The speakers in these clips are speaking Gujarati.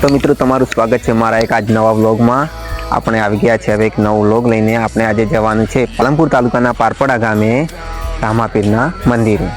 તો મિત્રો, તમારું સ્વાગત છે મારા એક આજ નવા વ્લોગમાં. આપણે આવી ગયા છે હવે એક નવો વ્લોગ લઈને. આપણે આજે જવાનું છે પાલનપુર તાલુકાના પારપડા ગામે રામાપીરના મંદિરે.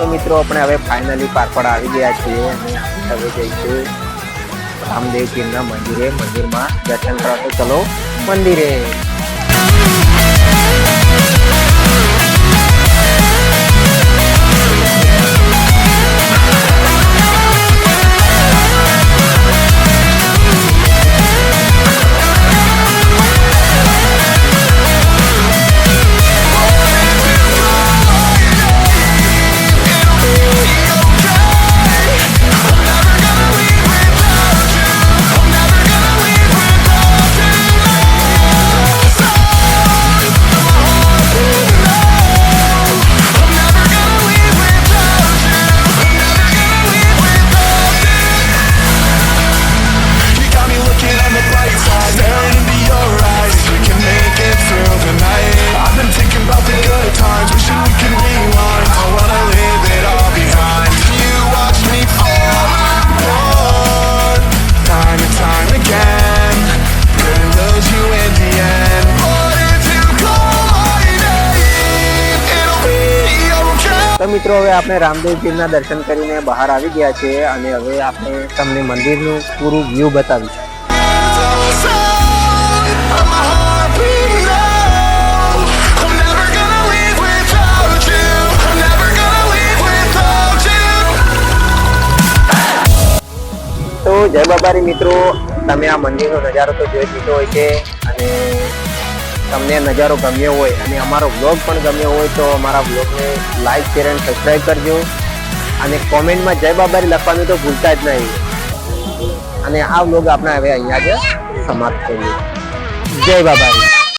તો મિત્રો આપણે હવે ફાઇનલી પારપડ આવી ગયા છીએ અને હવે જઈશું રામદેવ પીરના મંદિરે. મંદિરમાં દર્શન કરવા ચલો, મંદિરે. તો મિત્રો, હવે આપણે રામદેવજીના દર્શન કરીને બહાર આવી ગયા છે અને હવે આપણે તમને મંદિરનું પૂરું વ્યૂ બતાવીશું. તો જય બાબારી મિત્રો, તમે આ મંદિરનો નજારો તો જોઈ લીધો હોય છે અને તમને નજારો ગમ્યો હોય અને અમારો વ્લોગ પણ ગમ્યો હોય તો અમારા વ્લોગને લાઈક શેર અને સબસ્ક્રાઈબ કરજો. અને કોમેન્ટમાં જય બાબારી લખવાનું તો ભૂલતા જ નહીં. અને આ વ્લોગ આપણે હવે અહીંયા જ સમાપ્ત કરીએ. જય બાબારી.